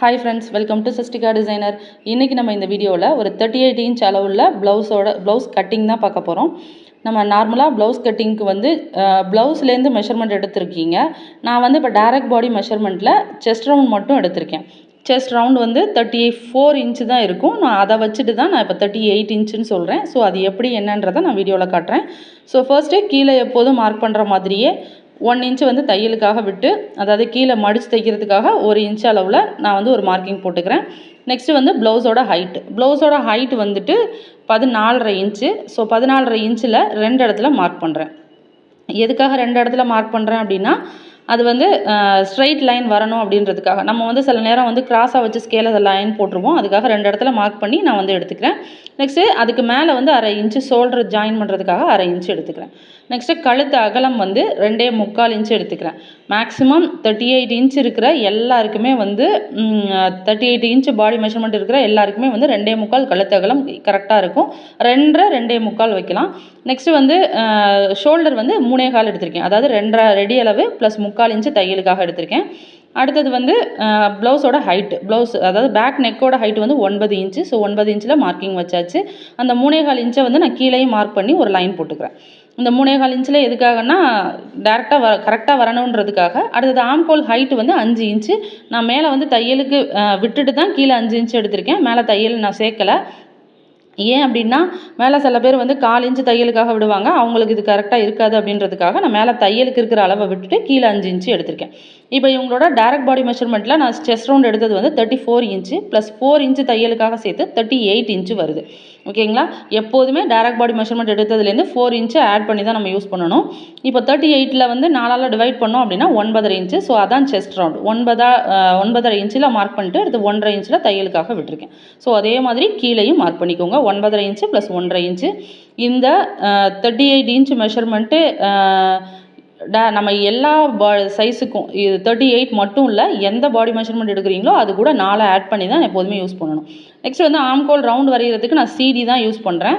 Hi friends welcome to Sastika designer இன்றைக்கி நம்ம இந்த வீடியோவில் ஒரு தேர்ட்டி எயிட் இன்ச் அளவுள்ள ப்ளவுஸோட ப்ளவுஸ் கட்டிங் தான் பார்க்க போகிறோம் நம்ம நார்மலாக ப்ளவுஸ் கட்டிங்க்கு வந்து ப்ளவுஸ்லேருந்து மெஷர்மெண்ட் எடுத்திருக்கீங்க. நான் வந்து இப்போ டேரக்ட் பாடி மெஷர்மெண்ட்டில் செஸ்ட் ரவுண்ட் மட்டும் எடுத்திருக்கேன். செஸ்ட் ரவுண்ட் வந்து தேர்ட்டி ஃபோர் இன்ச்சு தான் இருக்கும். நான் அதை வச்சுட்டு தான் நான் இப்போ தேர்ட்டி எயிட் இன்ச்சுன்னு சொல்கிறேன் ஸோ அது எப்படி என்னன்றதை நான் வீடியோவில் காட்டுறேன். ஸோ ஃபர்ஸ்ட்டே கீழே எப்போதும் மார்க் பண்ணுற மாதிரியே ஒன் இன்ச்சு வந்து தையலுக்காக விட்டு அதாவது கீழே மடித்து தைக்கிறதுக்காக ஒரு இன்ச் அளவில் நான் வந்து ஒரு மார்க்கிங் போட்டுக்கிறேன். நெக்ஸ்ட்டு வந்து ப்ளவுஸோட ஹைட்டு ப்ளவுஸோட ஹைட் வந்துட்டு பதினாலரை இன்ச்சு ஸோ பதினாலரை இன்ச்சில் ரெண்டு இடத்துல மார்க் பண்ணுறேன் எதுக்காக ரெண்டு இடத்துல மார்க் பண்ணுறேன் அப்படின்னா அது வந்து ஸ்ட்ரைட் லைன் வரணும் அப்படின்றதுக்காக. நம்ம வந்து சில நேரம் வந்து கிராஸாக வச்சு ஸ்கேலில் லைன் போட்டுருவோம். அதுக்காக ரெண்டு இடத்துல மார்க் பண்ணி நான் வந்து எடுத்துக்கிறேன். நெக்ஸ்ட்டு அதுக்கு மேலே வந்து அரை இன்ச்சு ஷோல்டர் ஜாயின் பண்ணுறதுக்காக அரை இன்ச்சு எடுத்துக்கிறேன். நெக்ஸ்ட்டு கழுத்து அகலம் வந்து ரெண்டே முக்கால் இன்ச்சு எடுத்துக்கிறேன். மேக்ஸிமம் தேர்ட்டி எயிட் இன்ச் இருக்கிற எல்லாருக்குமே வந்து thirty eight inch body measurement இருக்கிற எல்லாருக்குமே வந்து ரெண்டே முக்கால் கழுத்து அகலம் கரெக்டாக இருக்கும். ரெண்டரை ரெண்டே முக்கால் வைக்கலாம். நெக்ஸ்ட்டு வந்து ஷோல்டர் வந்து மூணே கால் எடுத்திருக்கேன். அதாவது ரெண்டரை ரெடி அளவு ப்ளஸ் முக்கால் இன்ச்சு தையலுக்காக எடுத்திருக்கேன். அடுத்தது வந்து ப்ளவுஸோட ஹைட்டு ப்ளவுஸ் அதாவது பேக் நெக்கோட ஹைட் வந்து ஒன்பது இன்ச்சு. ஸோ ஒன்பது இன்ச்சில் மார்க்கிங் வச்சாச்சு. அந்த மூணே கால் இன்ச்சை வந்து நான் கீழேயும் மார்க் பண்ணி ஒரு லைன் போட்டுக்கிறேன். இந்த மூணே கால் இன்ச்சில் எதுக்காகனா டேரெக்டாக வர கரெக்டாக வரணுன்றதுக்காக. அடுத்தது ஆம்கோல் ஹைட்டு வந்து அஞ்சு இன்ச்சு. நான் மேலே வந்து தையலுக்கு விட்டுட்டு தான் கீழே அஞ்சு இன்ச்சு எடுத்திருக்கேன். மேலே தையல் நான் சேர்க்கலை. ஏன் அப்படின்னா மேலே சில பேர் வந்து கால் இன்ச்சு தையலுக்காக விடுவாங்க. அவங்களுக்கு இது கரெக்டாக இருக்காது அப்படின்றதுக்காக நான் மேலே தையலுக்கு இருக்கிற அளவை விட்டுட்டு கீழே அஞ்சு இன்ச்சு எடுத்திருக்கேன். இப்போ இவங்களோட டேரக்ட் பாடி மெஷர்மெண்ட்டில் நான் செஸ்ட் ரவுண்ட் எடுத்தது வந்து thirty four inch plus four inch தையலுக்காக சேர்த்து தேர்ட்டி எயிட் இன்ச்சு வருது ஓகேங்களா எப்போதுமே டேரக்ட் பாடி மெஷர்மெண்ட் எடுத்ததுலேருந்து ஃபோர் இன்ச்சு ஆட் பண்ணி தான் நம்ம யூஸ் பண்ணணும். இப்போ தேர்ட்டி எயிட்டில் வந்து நாலால் டிவைட் பண்ணோம் அப்படின்னா ஒன்பதரை இன்ச்சு ஸோ அதான் செஸ்ட் ரவுண்ட் ஒன்பதா ஒன்பதரை இன்ச்சில் மார்க் பண்ணிட்டு அடுத்து ஒன்றரை இன்ச்சில் தையலுக்காக விட்டுருக்கேன். ஸோ அதே மாதிரி கீழேயும் மார்க் பண்ணிக்கோங்க. ஒன்பதரை இன்ச்சு ப்ளஸ் ஒன்றரை இன்ச்சு இந்த தேர்ட்டி எயிட் இன்ச்சு மெஷர்மெண்ட்டு டே நம்ம எல்லா பா சைஸுக்கும் இது தேர்ட்டி எயிட் மட்டும் இல்லை எந்த பாடி மெஷர்மெண்ட் எடுக்கிறீங்களோ அது கூட நாலு ஆட் பண்ணி தான் எப்போதுமே யூஸ் பண்ணணும். நெக்ஸ்ட் வந்து ஆம்கோல் ரவுண்ட் வரைகிறதுக்கு நான் சிடி தான் யூஸ் பண்ணுறேன்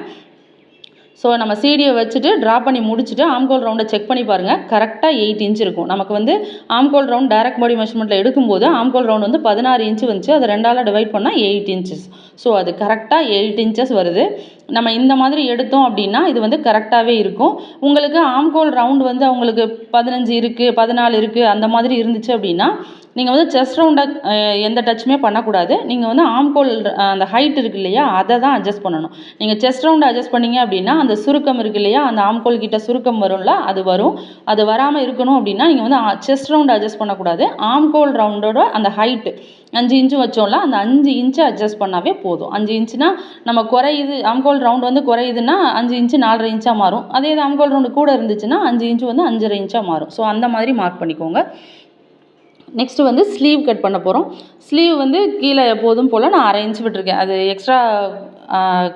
ஸோ நம்ம சீடியை வச்சுட்டு ட்ரா பண்ணி முடிச்சுட்டு ஆம்கோல் ரவுண்டை செக் பண்ணி பாருங்கள் கரெக்டாக எயிட் இன்ச் இருக்கும். நமக்கு வந்து ஆம்கோல் ரவுண்ட் டேரக்ட் பாடி மெஷர்மெண்ட்டில் எடுக்கும்போது ஆம்கோல் ரவுண்ட் வந்து பதினாறு இன்ச்சு வந்துச்சு. அதை ரெண்டால் டிவைட் பண்ணால் எயிட் இன்ச்சஸ் ஸோ அது கரெக்டாக எயிட் இன்ச்சஸ் வருது. நம்ம இந்த மாதிரி எடுத்தோம் அப்படின்னா இது வந்து கரெக்டாகவே இருக்கும். உங்களுக்கு ஆம்கோல் ரவுண்ட் வந்து அவங்களுக்கு பதினஞ்சு இருக்குது பதினாலு இருக்குது அந்த மாதிரி இருந்துச்சு அப்படின்னா நீங்கள் வந்து செஸ்ட் ரவுண்டை எந்த டச்சுமே பண்ணக்கூடாது. நீங்கள் வந்து ஆம்கோல் அந்த ஹைட் இருக்கு இல்லையா அதை தான் அட்ஜஸ்ட் பண்ணணும். நீங்கள் செஸ்ட் ரவுண்டை அட்ஜஸ்ட் பண்ணீங்க அப்படின்னா அந்த சுருக்கம் இருக்கு இல்லையா அந்த ஆம்கோல் கிட்ட சுருக்கம் வரும்ல அது வரும். அது வராமல் இருக்கணும் அப்படின்னா நீங்கள் வந்து செஸ்ட் ரவுண்ட் அட்ஜஸ்ட் பண்ணக்கூடாது. ஆம்கோல் ரவுண்டோட அந்த ஹைட்டு அஞ்சு இன்ச்சு வச்சோம்ல அந்த அஞ்சு இன்ச்சு அட்ஜஸ்ட் பண்ணாவே போதும். போதும். அஞ்சு இன்ச்சுனா நம்ம குறையுது அம்கோல் ரவுண்ட் வந்து குறையுதுன்னா அஞ்சு இன்ச்சு நாலரை இன்ச்சாக மாறும். அதே இது அம்கோல் ரவுண்டு கூட இருந்துச்சுன்னா அஞ்சு இன்ச்சு வந்து அஞ்சரை இன்ச்சாக மாறும். ஸோ அந்த மாதிரி மார்க் பண்ணிக்கோங்க. நெக்ஸ்ட்டு வந்து ஸ்லீவ் கட் பண்ண போகிறோம் ஸ்லீவ் வந்து கீழே எப்போதும் போல் நான் அரை இன்ச்சு விட்டுருக்கேன். அது எக்ஸ்ட்ரா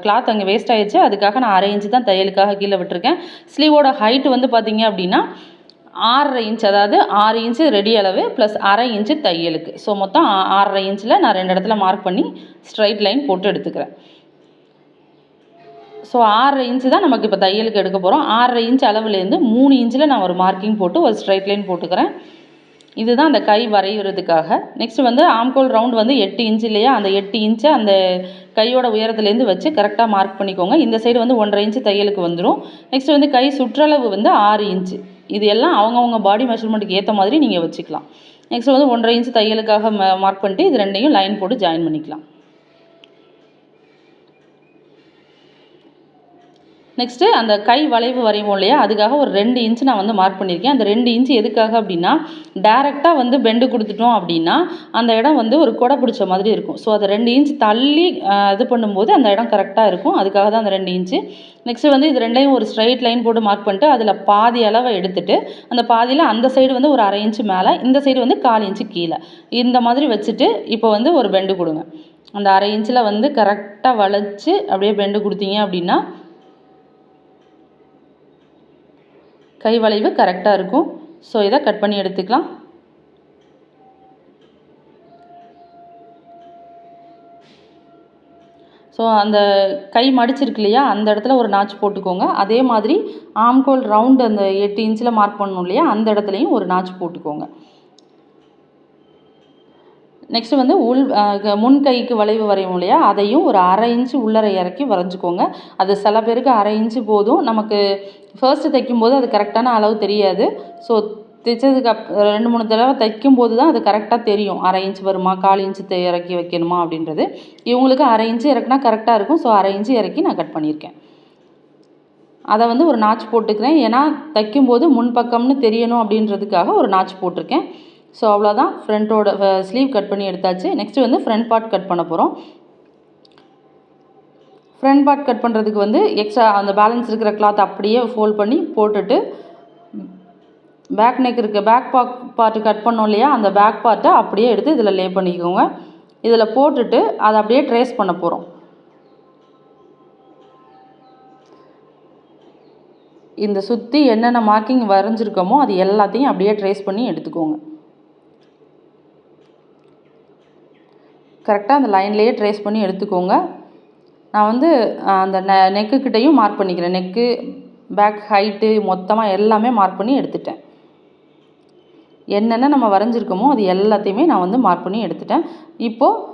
கிளாத் அங்கே வேஸ்ட் ஆகிடுச்சு அதுக்காக நான் அரை இன்ச்சு தான் தையலுக்காக கீழே விட்டுருக்கேன். ஸ்லீவோட ஹைட் வந்து பார்த்திங்க அப்படின்னா ஆறரை இன்ச் அதாவது ஆறு இன்ச்சு ரெடி அளவு ப்ளஸ் அரை இன்ச்சு தையலுக்கு. ஸோ மொத்தம் ஆறரை இன்ச்சில் நான் ரெண்டு இடத்துல மார்க் பண்ணி ஸ்ட்ரைட் லைன் போட்டு எடுத்துக்கிறேன். ஸோ ஆறரை இன்ச்சு தான் நமக்கு இப்போ தையலுக்கு எடுக்க போகிறோம் ஆறரை இன்ச் அளவுலேருந்து மூணு இன்ச்சில் நான் ஒரு மார்க்கிங் போட்டு ஒரு ஸ்ட்ரைட் லைன் போட்டுக்கிறேன். இதுதான் அந்த கை வரைகிறதுக்காக நெக்ஸ்ட் வந்து ஆம்கோல் ரவுண்ட் வந்து எட்டு இன்ச்சு இல்லையா? அந்த எட்டு இன்ச்சை அந்த கையோட உயரத்துலேருந்து வச்சு கரெக்டாக மார்க் பண்ணிக்கோங்க. இந்த சைடு வந்து ஒன்றரை இன்ச்சு தையலுக்கு வந்துடும் நெக்ஸ்ட் வந்து கை சுற்றளவு வந்து ஆறு இன்ச்சு இது எல்லாம் அவங்கவுங்க பாடி மெஷர்மெண்ட்டுக்கு ஏற்ற மாதிரி நீங்கள் வச்சுக்கலாம். நெக்ஸ்ட் வந்து ஒன்றரை இன்ச்சு தையலுக்காக மார்க் பண்ணிட்டு இது ரெண்டையும் லைன் போட்டு ஜாயின் பண்ணிக்கலாம். நெக்ஸ்ட்டு அந்த கை வளைவு வரைவோம் இல்லையா? அதுக்காக ஒரு ரெண்டு இன்ச்சு நான் வந்து மார்க் பண்ணியிருக்கேன். அந்த ரெண்டு இன்ச்சு எதுக்காக அப்படின்னா டேரெக்டாக வந்து பெண்டு கொடுத்துட்டோம் அப்படின்னா அந்த இடம் வந்து ஒரு கொடை பிடிச்ச மாதிரி இருக்கும். ஸோ அதை ரெண்டு இன்ச் தள்ளி இது பண்ணும்போது அந்த இடம் கரெக்டாக இருக்கும். அதுக்காக தான் அந்த ரெண்டு இன்ச்சு நெக்ஸ்ட்டு வந்து இது ரெண்டையும் ஒரு ஸ்ட்ரைட் லைன் போட்டு மார்க் பண்ணிட்டு அதில் பாதி அளவை எடுத்துட்டு அந்த பாதியில் அந்த சைடு வந்து ஒரு அரை இன்ச்சு மேலே இந்த சைடு வந்து கால் இன்ச்சு கீழே. இந்த மாதிரி வச்சுட்டு இப்போ வந்து ஒரு பெண்டு கொடுங்க. அந்த அரை இன்ச்சில் வந்து கரெக்டாக வளைச்சி அப்படியே பெண்டு கொடுத்தீங்க அப்படின்னா கை வளைவு கரெக்டாக இருக்கும். ஸோ இதை கட் பண்ணி எடுத்துக்கலாம். ஸோ அந்த கை மடிச்சிருக்கு இல்லையா? அந்த இடத்துல ஒரு நாச்சு போட்டுக்கோங்க. அதே மாதிரி ஆம்கோல் ரவுண்டு அந்த எட்டு இன்ச்சில் மார்க் பண்ணணும் இல்லையா? அந்த இடத்துலையும் ஒரு நாச்சு போட்டுக்கோங்க. நெக்ஸ்ட்டு வந்து உள் முன் கைக்கு வளைவு வரையும் இல்லையா? அதையும் ஒரு அரை இன்ச்சு உள்ளரை இறக்கி வரைஞ்சிக்கோங்க. அது சில பேருக்கு அரை இன்ச்சு போதும். நமக்கு ஃபர்ஸ்ட்டு தைக்கும்போது அது கரெக்டான அளவு தெரியாது. ஸோ தைச்சதுக்கு அப் ரெண்டு மூணு தடவை தைக்கும்போது தான் அது கரெக்டாக தெரியும். அரை இன்ச் வருமா? கால் இன்ச்சு தை இறக்கி வைக்கணுமா? அப்படின்றது. இவங்களுக்கு அரை இன்ச்சு இறக்குனா கரெக்டாக இருக்கும். ஸோ அரை இன்ச்சு இறக்கி நான் கட் பண்ணியிருக்கேன். அதை வந்து ஒரு நாச் போட்டுக்கிறேன். ஏன்னா தைக்கும்போது முன்பக்கம்னு தெரியணும் அப்படின்றதுக்காக ஒரு நாச் போட்டிருக்கேன். ஸோ அவ்வளோதான் ஃப்ரண்ட்டோட ஸ்லீவ் கட் பண்ணி எடுத்தாச்சு. நெக்ஸ்ட்டு வந்து ஃப்ரண்ட் பார்ட் கட் பண்ண போகிறோம் ஃப்ரண்ட் பார்ட் கட் பண்ணுறதுக்கு வந்து எக்ஸ்ட்ரா அந்த பேலன்ஸ் இருக்கிற கிளாத் அப்படியே ஃபோல்ட் பண்ணி போட்டுட்டு பேக் நெக் இருக்க. பேக் பார்ட் பார்ட்டு கட் பண்ணோம் இல்லையா? அந்த பேக் பார்ட்டை அப்படியே எடுத்து இதில் லே பண்ணிக்கோங்க. இதில் போட்டுட்டு அதை அப்படியே ட்ரேஸ் பண்ண போகிறோம் இந்த சுற்றி என்னென்ன மார்க்கிங் வரைஞ்சிருக்கோமோ அது எல்லாத்தையும் அப்படியே ட்ரேஸ் பண்ணி எடுத்துக்கோங்க. கரெக்டாக அந்த லைன்லேயே ட்ரேஸ் பண்ணி எடுத்துக்கோங்க. நான் வந்து அந்த நெ நெக்குக்கிட்டையும் மார்க் பண்ணிக்கிறேன். நெக்கு பேக் ஹைட்டு மொத்தமாக எல்லாமே மார்க் பண்ணி எடுத்துட்டேன். என்னென்ன நம்ம வரைஞ்சிருக்கோமோ அது எல்லாத்தையுமே நான் வந்து மார்க் பண்ணி எடுத்துட்டேன். இப்போது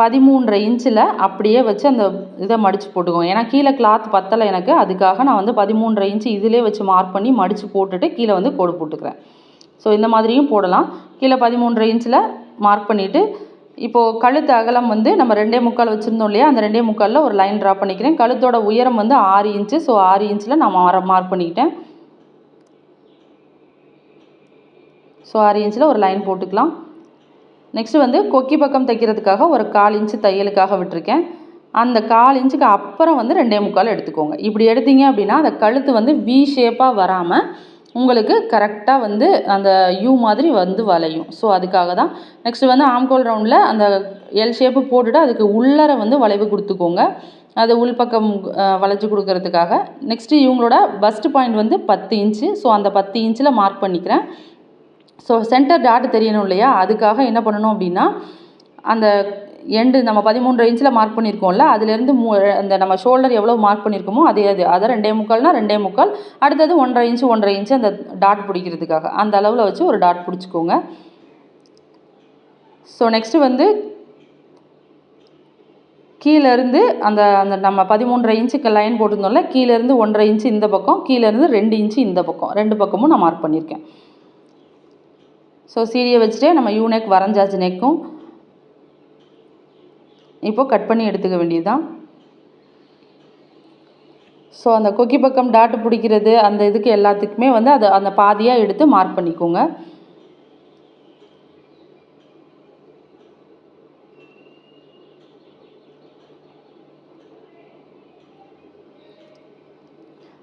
பதிமூன்றரை இன்ச்சில் அப்படியே வச்சு அந்த இதை மடித்து போட்டுக்கோங்க. ஏன்னா கீழே கிளாத் பத்தலை எனக்கு. அதுக்காக நான் வந்து பதிமூன்றரை இன்ச்சு இதிலே வச்சு மார்க் பண்ணி மடித்து போட்டுட்டு கீழே வந்து கோடு போட்டுக்கிறேன். ஸோ இந்த மாதிரியும் போடலாம். கீழே பதிமூன்றரை இன்ச்சில் மார்க் பண்ணிவிட்டு இப்போது கழுத்து அகலம் வந்து நம்ம ரெண்டே முக்கால் வச்சுருந்தோம் இல்லையா? அந்த ரெண்டே முக்காலில் ஒரு லைன் ட்ரா பண்ணிக்கிறேன். கழுத்தோட உயரம் வந்து ஆறு இன்ச்சு. ஸோ ஆறு இன்ச்சில் நான் மார்க் பண்ணிக்கிட்டேன். ஸோ ஆறு இன்ச்சில் ஒரு லைன் போட்டுக்கலாம். நெக்ஸ்ட்டு வந்து கொக்கி பக்கம் தைக்கிறதுக்காக ஒரு கால் இன்ச்சு தையலுக்காக விட்டிருக்கேன். அந்த கால் இன்ச்சுக்கு அப்புறம் வந்து ரெண்டே முக்கால் எடுத்துக்கோங்க. இப்படி எடுத்தீங்க அப்படின்னா அந்த கழுத்து வந்து வி ஷேப்பாக வராமல் உங்களுக்கு கரெக்டாக வந்து அந்த யூ மாதிரி வந்து வளையும். ஸோ அதுக்காக தான் நெக்ஸ்ட்டு வந்து ஆம்கோல் ரவுண்டில் அந்த எல் ஷேப்பு போட்டுட்டு அதுக்கு உள்ளர வந்து வளைவு கொடுத்துக்கோங்க. அது உள்பக்கம் வளைச்சி கொடுக்கறதுக்காக. நெக்ஸ்ட்டு இவங்களோட பஸ்ட் பாயிண்ட் வந்து பத்து இன்ச்சு ஸோ அந்த பத்து இன்ச்சில் மார்க் பண்ணிக்கிறேன். ஸோ சென்டர் டாட் தெரியணும் இல்லையா? அதுக்காக என்ன பண்ணணும் அப்படின்னா அந்த எண்டு நம்ம பதிமூன்றரை இன்ச்சில் மார்க் பண்ணியிருக்கோம்ல அதுலேருந்து மூ அந்த நம்ம ஷோல்டர் எவ்வளோ மார்க் பண்ணியிருக்கோமோ அதே அது. அதை ரெண்டே முக்கால்னால் ரெண்டே முக்கால் அடுத்தது ஒன்றரை இன்ச்சு ஒன்றரை இன்ச்சு அந்த டாட் பிடிக்கிறதுக்காக. அந்த அளவில் வச்சு ஒரு டாட் பிடிச்சிக்கோங்க. ஸோ நெக்ஸ்ட்டு வந்து கீழேருந்து அந்த அந்த நம்ம பதிமூன்றரை இன்ச்சுக்கு லைன் போட்டிருந்தோம்ல கீழேருந்து ஒன்றரை இன்ச்சு இந்த பக்கம் கீழேருந்து ரெண்டு இன்ச்சு இந்த பக்கம். ரெண்டு பக்கமும் நான் மார்க் பண்ணியிருக்கேன் ஸோ சீரியை வச்சுட்டே நம்ம யூ நெக் வரைஞ்சாச்சு நெக்கும் இப்போது கட் பண்ணி எடுத்துக்க வேண்டியதுதான். ஸோ அந்த கொக்கி பக்கம் டாட் பிடிக்கிறது அந்த இதுக்கு எல்லாத்துக்குமே வந்து அதை அந்த பாதியாக எடுத்து மார்க் பண்ணிக்கோங்க.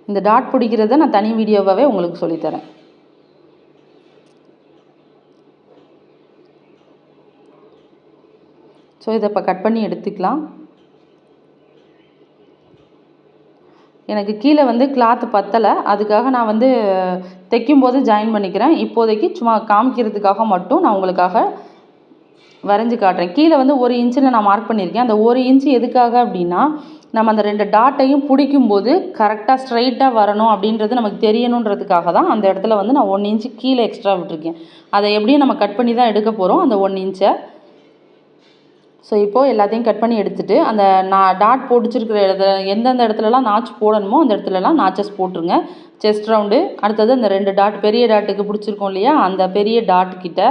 இந்த டாட் பிடிக்கிறத நான் தனி வீடியோவாகவே உங்களுக்கு சொல்லித்தரேன். ஸோ இதை இப்போ கட் பண்ணி எடுத்துக்கலாம். எனக்கு கீழே வந்து கிளாத்து பத்தலை. அதுக்காக நான் வந்து தைக்கும்போது ஜாயின் பண்ணிக்கிறேன். இப்போதைக்கு சும்மா காமிக்கிறதுக்காக மட்டும் நான் உங்களுக்காக வரைஞ்சி காட்டுறேன். கீழே வந்து ஒரு இன்ச்சில் நான் மார்க் பண்ணியிருக்கேன். அந்த ஒரு இன்ச்சு எதுக்காக அப்படின்னா நம்ம அந்த ரெண்டு டாட்டையும் பிடிக்கும்போது கரெக்டாக ஸ்ட்ரைட்டாக வரணும் அப்படின்றது நமக்கு தெரியணுன்றதுக்காக தான் அந்த இடத்துல வந்து நான் ஒன் இன்ச்சு கீழே எக்ஸ்ட்ரா விட்டுருக்கேன். அதை எப்படியும் நம்ம கட் பண்ணி தான் எடுக்க போகிறோம் அந்த ஒன் இன்ச்சை ஸோ இப்போது எல்லாத்தையும் கட் பண்ணி எடுத்துகிட்டு அந்த நான் டாட் போட்டுச்சிருக்கிற இடத்துல எந்தெந்த இடத்துலலாம் நாச் போடணுமோ அந்த இடத்துலலாம் நாச்சஸ் போட்டுருங்க. செஸ்ட் ரவுண்டு அடுத்தது அந்த ரெண்டு டாட் பெரிய டாட்டுக்கு பிடிச்சிருக்கோம் இல்லையா? அந்த பெரிய டாட் கிட்ட.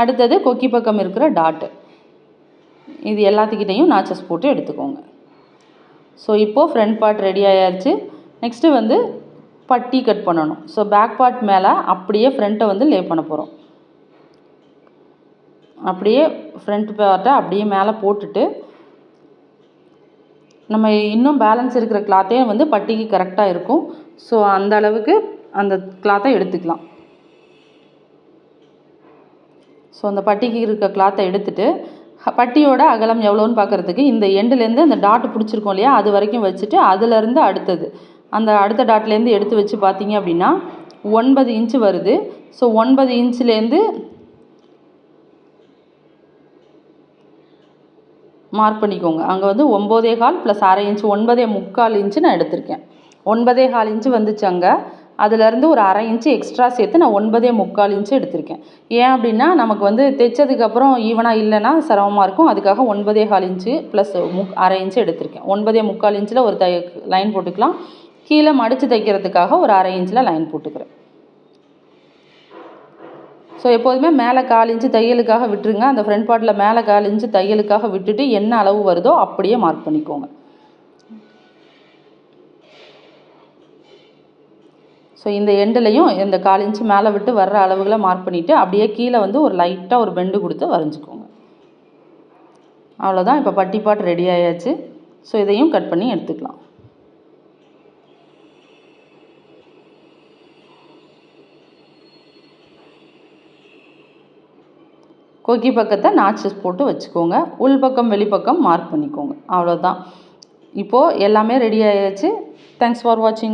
அடுத்தது கொக்கி பக்கம் இருக்கிற டாட்டு இது எல்லாத்துக்கிட்டையும் நாச்சஸ் போட்டு எடுத்துக்கோங்க. ஸோ இப்போது ஃப்ரண்ட் பார்ட் ரெடி ஆயாச்சு. நெக்ஸ்ட்டு வந்து பட்டி கட் பண்ணணும். ஸோ பேக் பார்ட் மேலே அப்படியே ஃப்ரண்ட்டை வந்து லே பண்ண போகிறோம் அப்படியே ஃப்ரண்ட் பார்ட்டை அப்படியே மேலே போட்டுட்டு நம்ம இன்னும் பேலன்ஸ் இருக்கிற கிளாத்தே வந்து பட்டிக்கு கரெக்டாக இருக்கும். ஸோ அந்த அளவுக்கு அந்த கிளாத்தை எடுத்துக்கலாம். ஸோ அந்த பட்டிக்கு இருக்க கிளாத்தை எடுத்துட்டு பட்டியோட அகலம் எவ்வளோன்னு பார்க்குறதுக்கு இந்த எண்டுலேருந்து அந்த டாட் பிடிச்சிருக்கோம் இல்லையா அது வரைக்கும் வச்சுட்டு அதுலேருந்து அடுத்தது. அந்த அடுத்த டாட்லேருந்து எடுத்து வச்சு பார்த்தீங்க அப்படின்னா ஒன்பது இன்ச்சு வருது. ஸோ ஒன்பது இன்ச்சுலேருந்து மார்க் பண்ணிக்கோங்க. அங்கே வந்து ஒம்போதே கால் ப்ளஸ் அரை இன்ச்சு ஒன்பதே முக்கால் இன்ச்சு நான் எடுத்திருக்கேன். ஒன்பதே கால் இன்ச்சு வந்துச்சு அங்கே. அதுலேருந்து ஒரு அரை இன்ச்சு எக்ஸ்ட்ரா சேர்த்து நான் ஒன்பதே முக்கால் இன்ச்சு எடுத்திருக்கேன். ஏன் அப்படின்னா நமக்கு வந்து தைச்சதுக்கப்புறம் ஈவனாக இல்லைன்னா சிரமமாக இருக்கும். அதுக்காக ஒன்பதே கால் இன்ச்சு ப்ளஸ் முக் அரை இன்ச்சு எடுத்திருக்கேன். ஒன்பதே முக்கால் இன்ச்சில் ஒரு தை லைன் போட்டுக்கலாம். கீழே மடித்து தைக்கிறதுக்காக ஒரு அரை இன்ச்சில் லைன் போட்டுக்கிறேன். ஸோ எப்போதுமே மேலே கால் இன்ச்சு தையலுக்காக விட்டுருங்க. அந்த ஃப்ரண்ட் பார்ட்டில் மேலே கால் இன்ச்சு தையலுக்காக விட்டுட்டு என்ன அளவு வருதோ அப்படியே மார்க் பண்ணிக்கோங்க. ஸோ இந்த எண்டுலையும் இந்த கால் இன்ச்சு மேலே விட்டு வர்ற அளவுகளை மார்க் பண்ணிவிட்டு அப்படியே கீழே வந்து ஒரு லைட்டாக ஒரு பெண்டு கொடுத்து வரைஞ்சிக்கோங்க. அவ்வளோதான் இப்போ பட்டி பாட்டு ரெடி ஆயாச்சு. ஸோ இதையும் கட் பண்ணி எடுத்துக்கலாம். கொக்கி பக்கத்தை நாச்சஸ் போட்டு வச்சுக்கோங்க. உள் பக்கம் வெளிப்பக்கம் மார்க் பண்ணிக்கோங்க. அவ்வளோதான் இப்போது எல்லாமே ரெடி ஆயாச்சு தேங்க்ஸ் ஃபார் வாட்சிங்